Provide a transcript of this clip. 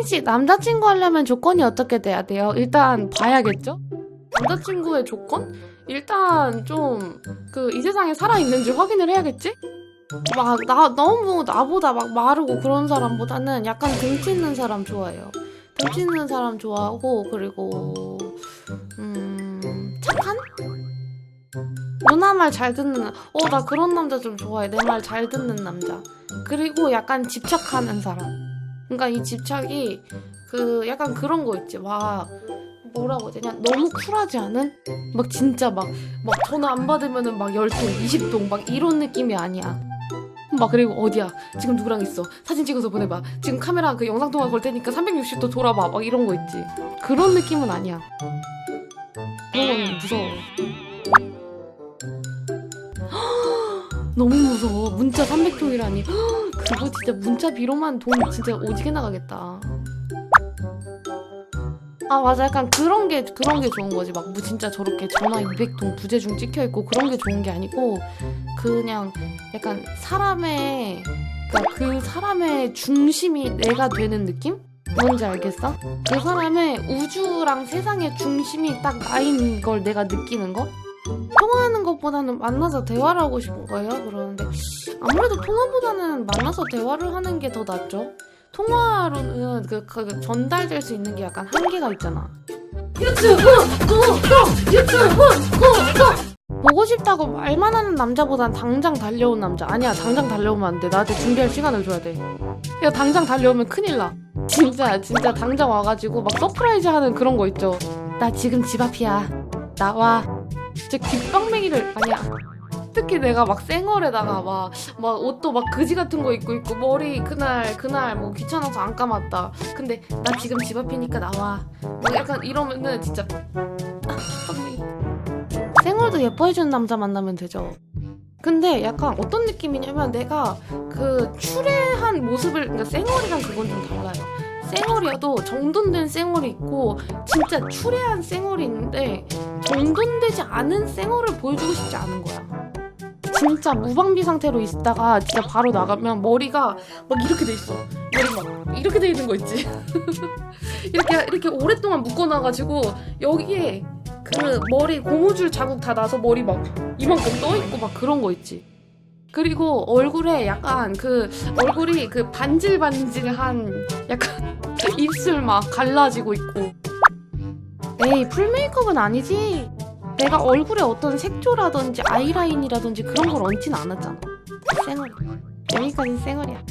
혹시 남자친구 하려면 조건이 어떻게 돼야 돼요? 일단 봐야겠죠? 남자친구의 조건? 일단 좀 그 이 세상에 살아있는지 확인을 해야겠지? 막 나 너무 나보다 막 마르고 그런 사람보다는 약간 등치 있는 사람 좋아해요. 등치 있는 사람 좋아하고 그리고 음 착한? 누나 말 잘 듣는 어 나 그런 남자 좀 좋아해 내 말 잘 듣는 남자 그리고 약간 집착하는 사람 그러니까 이 집착이 그 약간 그런 거 있지. 막 뭐라고 해야 되냐? 너무 쿨하지 않은? 막 진짜 막 막 전화 안 받으면은 막 열통 20통 막 이런 느낌이 아니야. 막 그리고 어디야? 지금 누구랑 있어? 사진 찍어서 보내봐. 지금 카메라 그 영상 통화 걸 테니까 360도 돌아봐. 막 이런 거 있지. 그런 느낌은 아니야. 그런 건 무서워. 너무 무서워. 문자 300통이라니. 그거 진짜 문자 비로만 돈 진짜 오지게 나가겠다. 아 맞아 약간 그런 게 그런 게 좋은 거지 막 뭐 진짜 저렇게 전화 200통 부재중 찍혀 있고 그런 게 좋은 게 아니고 그냥 약간 사람의 그러니까 그 사람의 중심이 내가 되는 느낌? 뭔지 알겠어? 그 사람의 우주랑 세상의 중심이 딱 나인 걸 내가 느끼는 거? 것보다는 만나서 대화를 하고 싶은 거예요. 그러는데. 아무래도 통화보다는 만나서 대화를 하는 게 더 낫죠. 통화로는 그, 그 전달될 수 있는 게 약간 한계가 있잖아. 유튜브 구독 유튜브 구독 보고 싶다고 말만 하는 남자보단 당장 달려온 남자. 아니야 당장 달려오면 안 돼. 나한테 준비할 시간을 줘야 돼 야 당장 달려오면 큰일 나. 진짜 진짜 당장 와가지고 막 서프라이즈 하는 그런 거 있죠. 나 지금 집 앞이야. 나와 진짜 귓방맹이를 아니야. 특히 내가 막 쌩얼에다가 막, 막 옷도 막 그지 같은 거 입고 있고 머리 그날 그날 뭐 귀찮아서 안 감았다. 근데 나 지금 집 앞이니까 나와. 뭐 약간 이러면은 진짜 아, 귓방맹이. 쌩얼도 예뻐해주는 남자 만나면 되죠. 근데 약간 어떤 느낌이냐면 내가 그 추레한 모습을 그러니까 쌩얼이랑 그건 좀 달라요. 쌩얼이어도 정돈된 쌩얼이 있고 진짜 추레한 쌩얼이 있는데 정돈되지 않은 쌩얼을 보여주고 싶지 않은 거야. 진짜 무방비 상태로 있다가 진짜 바로 나가면 머리가 막 이렇게 돼 있어. 머리 막 이렇게 돼 있는 거 있지. 이렇게 이렇게 오랫동안 묶어놔가지고 여기에 그 머리 고무줄 자국 다 나서 머리 막 이만큼 떠 있고 막 그런 거 있지. 그리고 얼굴에 약간 그 얼굴이 그 반질반질한 약간 입술 막 갈라지고 있고. 에이 풀 메이크업은 아니지. 내가 얼굴에 어떤 색조라든지 아이라인이라든지 그런 걸 얹진 않았잖아. 쌩얼. 여기까지 쌩얼이야